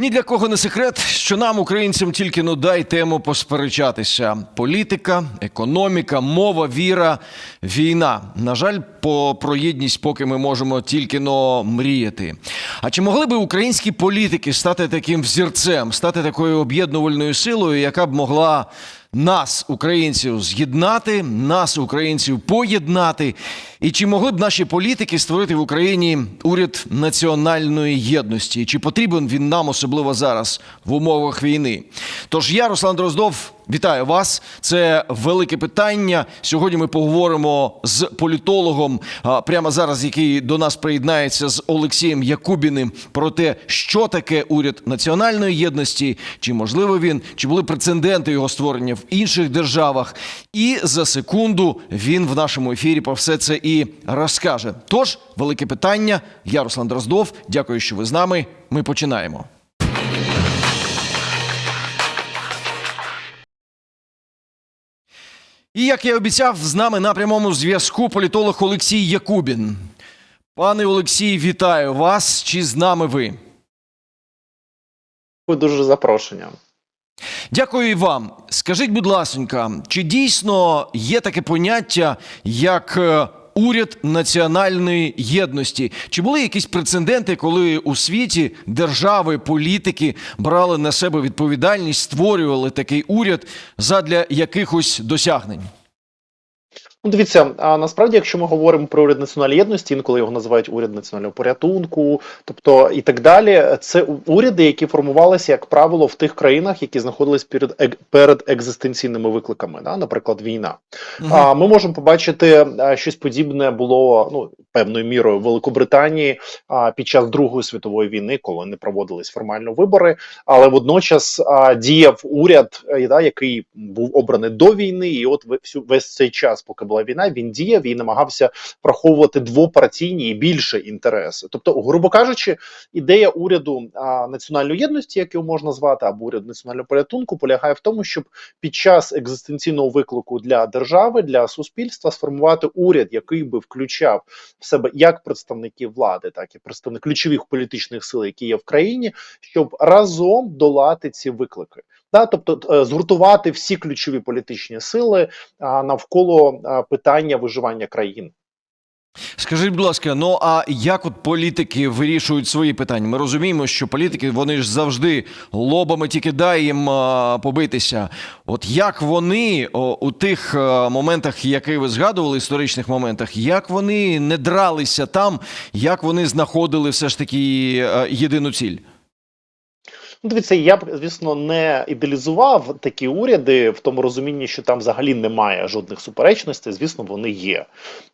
Ні для кого не секрет, що нам, українцям, тільки ну дай тему посперечатися: політика, економіка, мова, віра, війна. На жаль, по про єдність, поки ми можемо тільки но мріяти. А чи могли би українські політики стати таким взірцем, стати такою об'єднувальною силою, яка б могла нас, українців, з'єднати, нас, українців, поєднати? І чи могли б наші політики створити в Україні уряд національної єдності? Чи потрібен він нам, особливо зараз, в умовах війни? Тож я, Руслан Дроздов, вітаю вас. Це велике питання. Сьогодні ми поговоримо з політологом прямо зараз, який до нас приєднається з Олексієм Якубіним про те, що таке уряд національної єдності, чи можливо він, чи були прецеденти його створення в інших державах. І за секунду він в нашому ефірі про все це і розкаже. Тож, велике питання. Я Руслан Дроздов. Дякую, що ви з нами. Ми починаємо. І як я обіцяв, з нами на прямому зв'язку політолог Олексій Якубін. Пане Олексій, вітаю вас. Чи з нами ви? Дуже за запрошення. Дякую і вам. Скажіть, будь ласка, чи дійсно є таке поняття як е, уряд національної єдності? Чи були якісь прецеденти, коли у світі держави, політики брали на себе відповідальність, створювали такий уряд задля якихось досягнень? Ну, дивіться, а насправді, якщо ми говоримо про уряд національної єдності, інколи його називають уряд національного порятунку, тобто і так далі, це уряди, які формувалися, як правило, в тих країнах, які знаходились перед перед екзистенційними викликами, да, наприклад, війна. Мгм. А ми можемо побачити а, щось подібне було ну певною мірою Великобританії під час Другої світової війни, коли не проводились формально вибори, але водночас діяв уряд, е, да, який був обраний до війни, і от всю весь цей час, поки була війна, він діяв і намагався враховувати двопартійні і більше інтереси. Тобто, грубо кажучи, ідея уряду національної єдності, як його можна звати, або уряд національного порятунку, полягає в тому, щоб під час екзистенційного виклику для держави, для суспільства сформувати уряд, який би включав в себе як представників влади, так і представник ключових політичних сил, які є в країні, щоб разом долати ці виклики. Да, тобто е, згуртувати всі ключові політичні сили навколо питання виживання країни. Скажіть, будь ласка, ну а як от політики вирішують свої питання? Ми розуміємо, що політики вони ж завжди лобами тільки дай їм а, побитися. От як вони о, у тих а, моментах, які ви згадували, історичних моментах, як вони не дралися там, як вони знаходили все ж таки а, єдину ціль? Ну, дивіться, я б звісно не ідеалізував такі уряди в тому розумінні, що там взагалі немає жодних суперечностей. Звісно, вони є.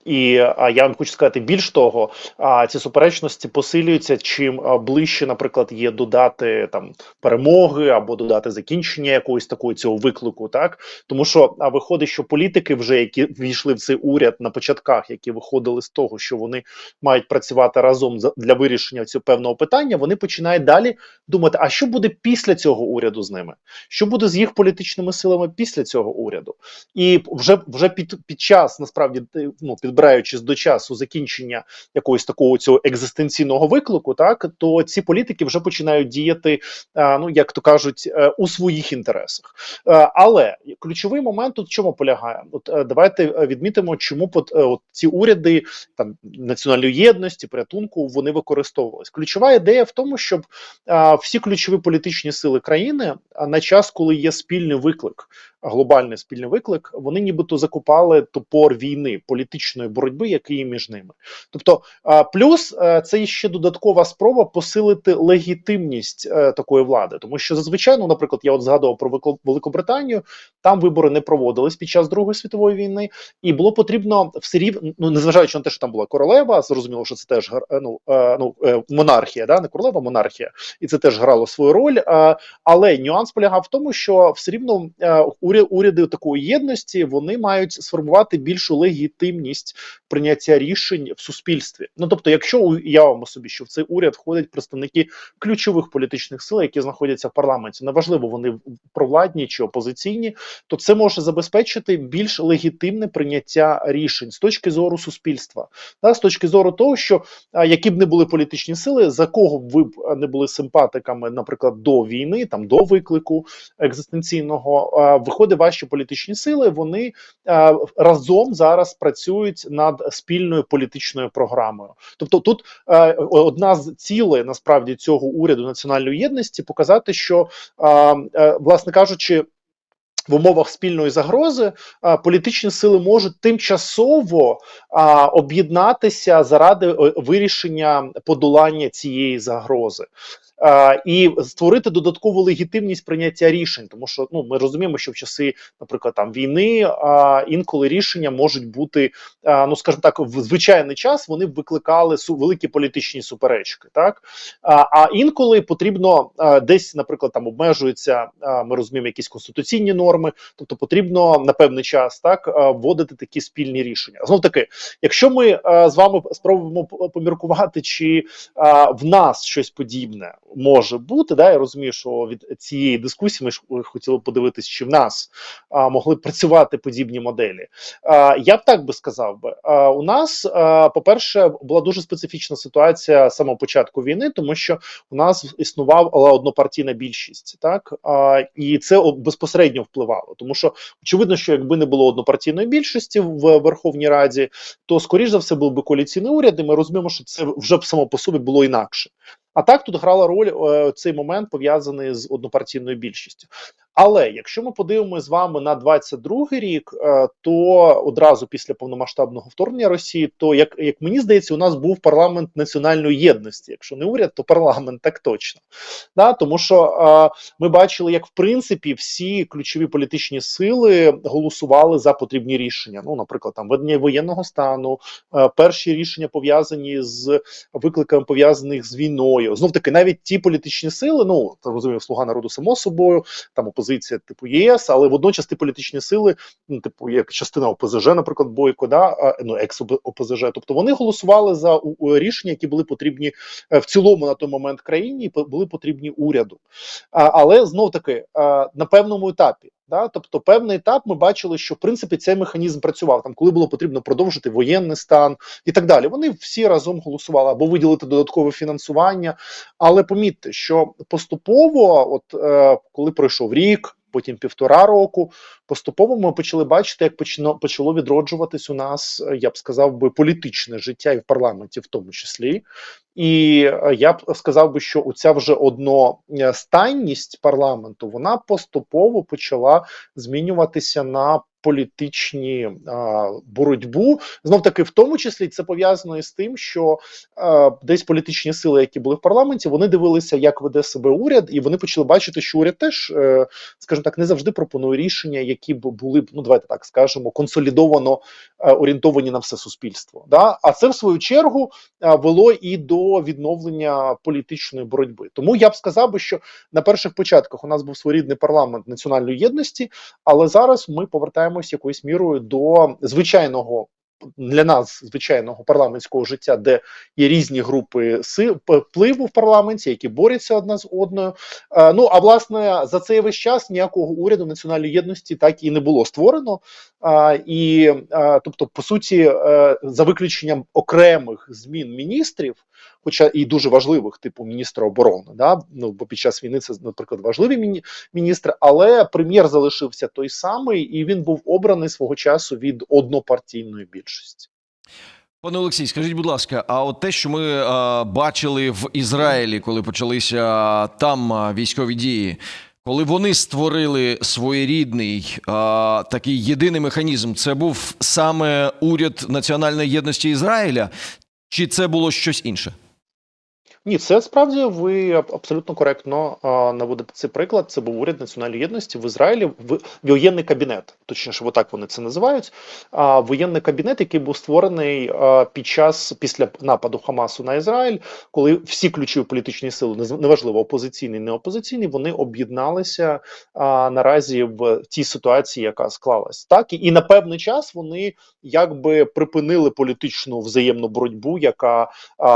І а, я вам хочу сказати більш того, а, ці суперечності посилюються чим ближче, наприклад, є додати там перемоги або додати закінчення якогось такого цього виклику, так тому що а, виходить, що політики, вже які ввійшли в цей уряд на початках, які виходили з того, що вони мають працювати разом для вирішення цього певного питання, вони починають далі думати, а що буде після цього уряду з ними? Що буде з їх політичними силами після цього уряду? І вже вже під, під час насправді ну, підбираючись до часу закінчення якогось такого цього екзистенційного виклику, так то ці політики вже починають діяти, а, ну як то кажуть, е, у своїх інтересах. Е, Але ключовий момент тут в чому полягає? От е, давайте е, відмітимо, чому е, от ці уряди там національної єдності, порятунку вони використовувались. Ключова ідея в тому, щоб всі ключові політичні сили країни на час, коли є спільний виклик, глобальний спільний виклик, вони нібито закупали топор війни, політичної боротьби, який між ними. Тобто, плюс е, це ще додаткова спроба посилити легітимність е, такої влади, тому що зазвичай, ну, наприклад, я от згадував про Великобританію, там вибори не проводились під час Другої світової війни, і було потрібно все рівно, ну незважаючи на те, що там була королева, зрозуміло, що це теж е, ну, ну монархія, да, не королева, монархія, і це теж грало свою роль. Але нюанс полягав в тому, що все рівно уряд уря- уряди такої єдності вони мають сформувати більшу легітимність прийняття рішень в суспільстві. Ну тобто, якщо уявимо собі, що в цей уряд входять представники ключових політичних сил, які знаходяться в парламенті, неважливо вони провладні чи опозиційні, то це може забезпечити більш легітимне прийняття рішень з точки зору суспільства, да, з точки зору того, що які б не були політичні сили, за кого б ви б не були симпатиками, наприклад, до війни, там до виклику екзистенційного, а, виходить, ваші політичні сили вони а, разом зараз працюють над спільною політичною програмою. Тобто, тут е, одна з цілей насправді цього уряду національної єдності показати, що е, власне кажучи. В умовах спільної загрози політичні сили можуть тимчасово об'єднатися заради е, вирішення подолання цієї загрози. І створити додаткову легітимність прийняття рішень, тому що ну ми розуміємо, що в часи, наприклад, там війни інколи рішення можуть бути, ну скажімо так, в звичайний час вони викликали су великі політичні суперечки, так а, інколи потрібно десь, наприклад, там обмежуються, ми розуміємо, якісь конституційні норми, тобто потрібно на певний час так вводити такі спільні рішення. Знов таки, якщо ми з вами спробуємо поміркувати, чи в нас щось подібне може бути, да, я розумію, що від цієї дискусії ми ж е, хотіли подивитись, чи в нас а, могли працювати подібні моделі. А, я б так би сказав би, а, у нас, по-перше, була дуже специфічна ситуація з самого початку війни, тому що у нас існувала однопартійна більшість, так а, і це безпосередньо впливало, тому що очевидно, що якби не було однопартійної більшості в Верховній Раді, то скоріш за все був би коаліційний уряд, і ми розуміємо, що це вже б само по собі було інакше. А так тут грала роль е, цей момент пов'язаний з однопартійною більшістю. Але якщо ми подивимося з вами на 22-й рік, е, то одразу після повномасштабного вторгнення Росії, то як, як мені здається, у нас був парламент національної єдності. Якщо не уряд, то парламент так точно. Да? Тому що е, ми бачили, як в принципі всі ключові політичні сили голосували за потрібні рішення. Ну, наприклад, там введення воєнного стану, е, перші рішення пов'язані з викликами пов'язаних з війною. Знов таки, навіть ті політичні сили, ну розумію, слуга народу само собою, там опозиція типу ЄС, але водночас ті політичні сили, ну типу як частина ОПЗЖ, наприклад, Бойко, да ну екс ОПЗЖ, тобто вони голосували за рішення, які були потрібні е, в цілому на той момент країні, і були потрібні уряду. Але знов таки на певному етапі. Да, тобто певний етап ми бачили, що в принципі цей механізм працював там, коли було потрібно продовжити воєнний стан і так далі. Вони всі разом голосували або виділити додаткове фінансування. Але помітьте, що поступово, от е, коли пройшов рік, потім півтора року, поступово ми почали бачити, як почало відроджуватись у нас, е, я б сказав би, політичне життя і в парламенті, в тому числі. І е, я б сказав би, що оця вже одностайність парламенту вона поступово почала змінюватися на політичні боротьбу. Знов таки, в тому числі, це пов'язано із тим, що десь політичні сили, які були в парламенті, вони дивилися, як веде себе уряд, і вони почали бачити, що уряд теж, е, скажімо так, не завжди пропонує рішення, які б були б, ну давайте так скажемо, консолідовано е, орієнтовані на все суспільство. Да? А це в свою чергу е, вело і до відновлення політичної боротьби. Тому я б сказав би, що на перших початках у нас був своєрідний парламент національної єдності, але зараз ми повертаємось якоюсь мірою до звичайного. Для нас звичайного парламентського життя, де є різні групи впливу в парламенті, які борються одна з одною. Е, ну а власне за цей весь час ніякого уряду національної єдності так і не було створено. І тобто, по суті, е, за виключенням окремих змін міністрів, хоча і дуже важливих, типу міністра оборони, да ну бо під час війни це, наприклад, важливі міністри, але прем'єр залишився той самий, і він був обраний свого часу від однопартійної більшості. Пане Олексій, скажіть, будь ласка, а от те, що ми е, бачили в Ізраїлі, коли почалися там е, військові дії, коли вони створили своєрідний а, такий єдиний механізм, це був саме уряд національної єдності Ізраїля, чи це було щось інше? Ні, це справді ви абсолютно коректно наводите цей приклад. Це був уряд національної єдності в Ізраїлі, в воєнний кабінет, точніше, отак вони це називають. А воєнний кабінет, який був створений під час після нападу Хамасу на Ізраїль, коли всі ключові політичні сили, неважливо опозиційні, не опозиційні, вони об'єдналися наразі в тій ситуації, яка склалась. Так і на певний час вони якби припинили політичну взаємну боротьбу, яка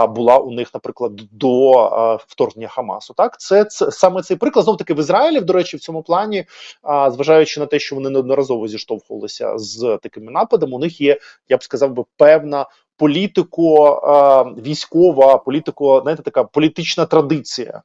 була у них, наприклад, до е, вторгнення Хамасу. Так, це, це саме цей приклад. Знов таки в Ізраїлі, до речі, в цьому плані, е, зважаючи на те, що вони неодноразово зіштовхувалися з такими нападами, у них є, я б сказав би, певна. Політико військова, політико, знаєте, така політична традиція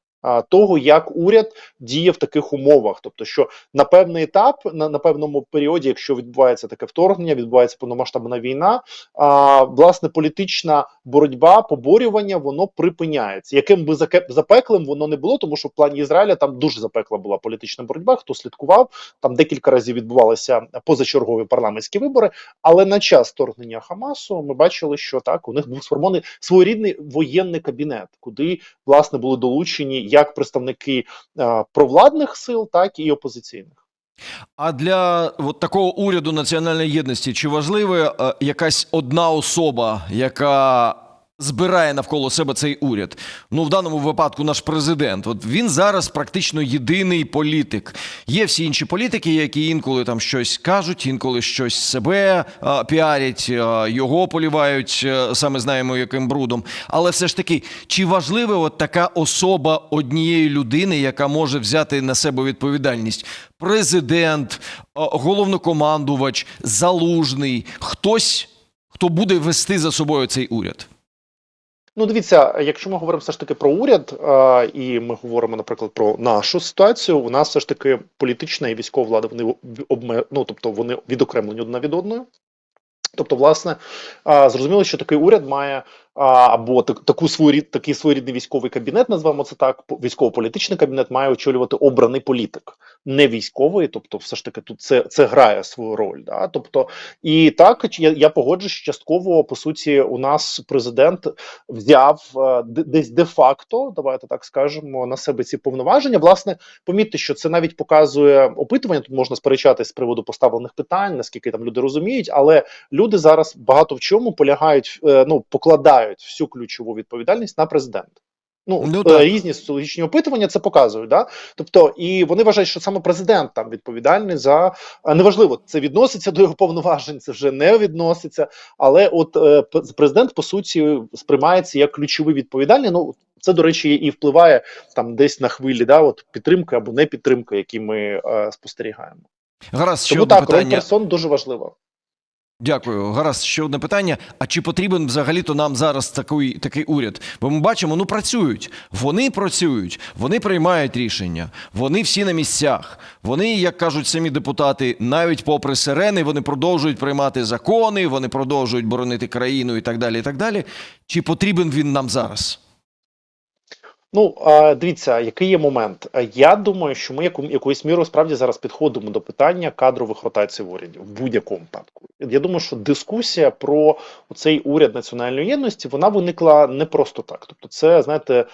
того, як уряд діє в таких умовах. Тобто, що на певний етап, на, на певному періоді, якщо відбувається таке вторгнення, відбувається повномасштабна війна, а, власне, політична боротьба, поборювання, воно припиняється. Яким би запеклим воно не було, тому що в плані Ізраїля там дуже запекла була політична боротьба. Хто слідкував, там декілька разів відбувалися позачергові парламентські вибори. Але на час вторгнення Хамасу ми бачили, що так у них був сформований своєрідний воєнний кабінет, куди власне були долучені як представники е, провладних сил, так і опозиційних. А для от такого уряду національної єдності чи важлива е, якась одна особа, яка збирає навколо себе цей уряд? Ну, в даному випадку наш президент. От він зараз практично єдиний політик. Є всі інші політики, які інколи там щось кажуть, інколи щось себе е, піарять, е, його полівають, е, саме знаємо яким брудом. Але все ж таки, чи важлива от така особа однієї людини, яка може взяти на себе відповідальність? Президент, головнокомандувач, залужний, хтось, хто буде вести за собою цей уряд. Ну, дивіться, якщо ми говоримо все ж таки про уряд, е, і ми говоримо, наприклад, про нашу ситуацію, у нас все ж таки політична і військова влада вони обме... ну, тобто вони відокремлені одна від одної. Тобто, власне, е, зрозуміло, що такий уряд має або так, таку своєрід, такий своєрідний військовий кабінет, назвемо це так. Військово-політичний кабінет має очолювати обраний політик, не військовий. Тобто, все ж таки, тут це, це грає свою роль. Да? Тобто, і так я, я погоджуюсь, частково по суті у нас президент взяв е, десь де-факто, давайте так скажемо, на себе ці повноваження. Власне, помітьте, що це навіть показує опитування. Тут можна сперечатись з приводу поставлених питань, наскільки там люди розуміють, але люди зараз багато в чому полягають, е, ну покладають всю ключову відповідальність на президента. Ну, Ну, е, так. різні соціологічні опитування це показують. Да? Тобто, і вони вважають, що саме президент там відповідальний за неважливо, це відноситься до його повноважень, це вже не відноситься. Але от е, президент по суті сприймається як ключовий відповідальний. Ну це до речі і впливає там десь на хвилі, да, от підтримки або не підтримки, які ми е, спостерігаємо. Гаразд, Тому так, питання. персон дуже важлива. Дякую. Гаразд, ще одне питання. А чи потрібен взагалі-то нам зараз такий, такий уряд? Бо ми бачимо, ну працюють. Вони працюють, вони приймають рішення, вони всі на місцях. Вони, як кажуть самі депутати, навіть попри сирени, вони продовжують приймати закони, вони продовжують боронити країну і так далі. І так далі. Чи потрібен він нам зараз? Ну дивіться, який є момент. Я думаю, що ми якоюсь мірою справді зараз підходимо до питання кадрових ротацій в уряді в будь-якому випадку. Я думаю, що дискусія про цей уряд національної єдності вона виникла не просто так. Тобто, це знаєте,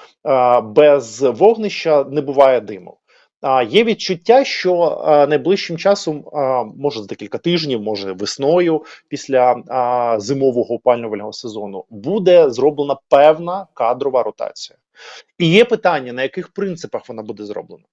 без вогнища не буває диму. А є відчуття, що найближчим часом, може за декілька тижнів, може весною, після зимового опалювального сезону, буде зроблена певна кадрова ротація. І є питання, на яких принципах вона буде зроблена.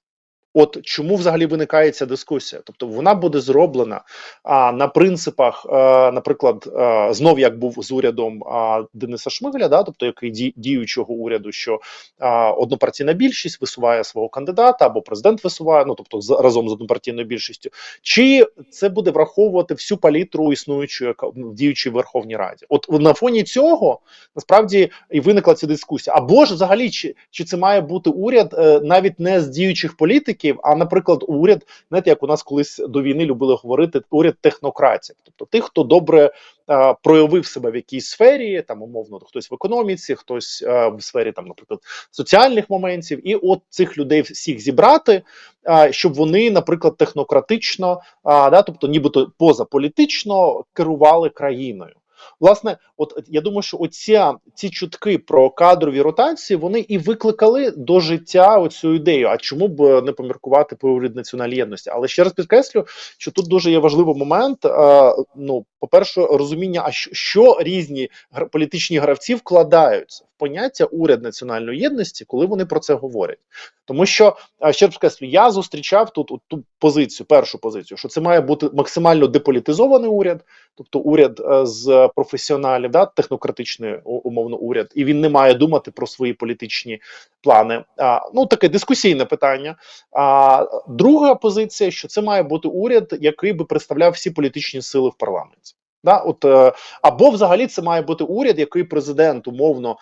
От чому взагалі виникає ця дискусія? Тобто вона буде зроблена а, на принципах, а, наприклад, а, знов як був з урядом а, Дениса Шмигаля, да, тобто який ді, діючого уряду, що а, однопартійна більшість висуває свого кандидата, або президент висуває, ну тобто з, разом з однопартійною більшістю, чи це буде враховувати всю палітру існуючої діючій Верховній Раді? От на фоні цього насправді і виникла ця дискусія. Або ж взагалі, чи, чи це має бути уряд е, навіть не з діючих політиків, а, наприклад, уряд, знаєте, як у нас колись до війни любили говорити, уряд технократів, тобто тих, хто добре е, проявив себе в якійсь сфері, там умовно хтось в економіці, хтось е, в сфері там, наприклад, соціальних моментів, і от цих людей всіх зібрати, е, щоб вони, наприклад, технократично, е, да, тобто, нібито позаполітично керували країною. Власне, от я думаю, що оця ці чутки про кадрові ротації вони і викликали до життя оцю ідею. А чому б е, не поміркувати про уряд національної єдності? Але ще раз підкреслю, що тут дуже є важливий момент. Е, ну, по-перше, розуміння, а що, що різні політичні гравці вкладаються в поняття уряд національної єдності, коли вони про це говорять. Тому що ще раз підкреслю, я зустрічав тут от ту позицію, першу позицію, що це має бути максимально деполітизований уряд, тобто уряд е, з професіоналів, да, технократичний умовно уряд, і він не має думати про свої політичні плани. А, ну таке дискусійне питання. А друга позиція, що це має бути уряд, який би представляв всі політичні сили в парламенті. Да, от е, або взагалі це має бути уряд, який президент умовно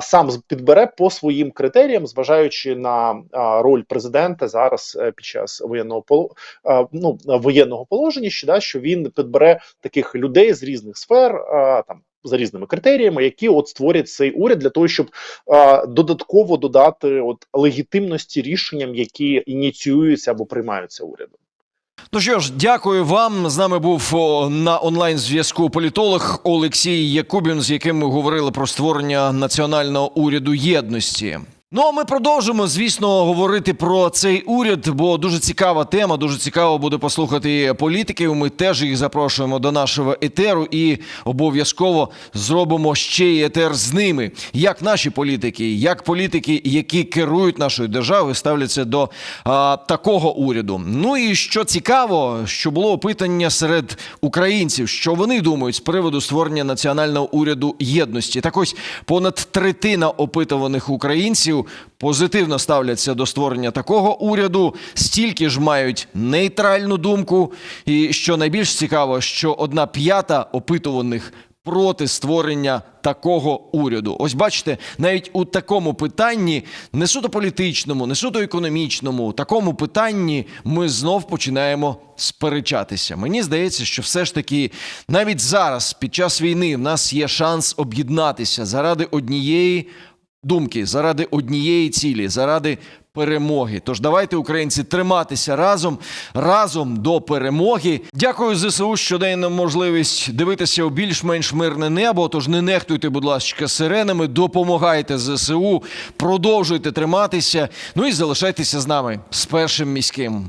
сам підбере по своїм критеріям, зважаючи на роль президента зараз е, під час воєнного ну, воєнного положення, що да, що він підбере таких людей з різних сфер, там за різними критеріями, які от створять цей уряд для того, щоб а, додатково додати от легітимності рішенням, які ініціюються або приймаються урядом. Ну що ж, дякую вам. З нами був на онлайн зв'язку політолог Олексій Якубін, з яким ми говорили про створення національного уряду єдності. Ну а ми продовжимо, звісно, говорити про цей уряд, бо дуже цікава тема. Дуже цікаво буде послухати політиків. Ми теж їх запрошуємо до нашого етеру і обов'язково зробимо ще й етер з ними. Як наші політики, як політики, які керують нашою державою, ставляться до а, такого уряду. Ну і що цікаво, що було опитання серед українців, що вони думають з приводу створення національного уряду єдності. Так ось понад третина опитуваних українців позитивно ставляться до створення такого уряду, стільки ж мають нейтральну думку. І що найбільш цікаво, що одна п'ята опитуваних. Проти створення такого уряду, ось бачите, навіть у такому питанні, не суто політичному, не суто економічному, такому питанні ми знов починаємо сперечатися. Мені здається, що все ж таки навіть зараз, під час війни, в нас є шанс об'єднатися заради однієї думки, заради однієї цілі, заради перемоги. Тож давайте, українці, триматися разом, разом до перемоги. Дякую ЗСУ, що дає нам можливість дивитися у більш-менш мирне небо. Тож не нехтуйте, будь ласка, сиренами, допомагайте ЗСУ, продовжуйте триматися. Ну і залишайтеся з нами з першим міським.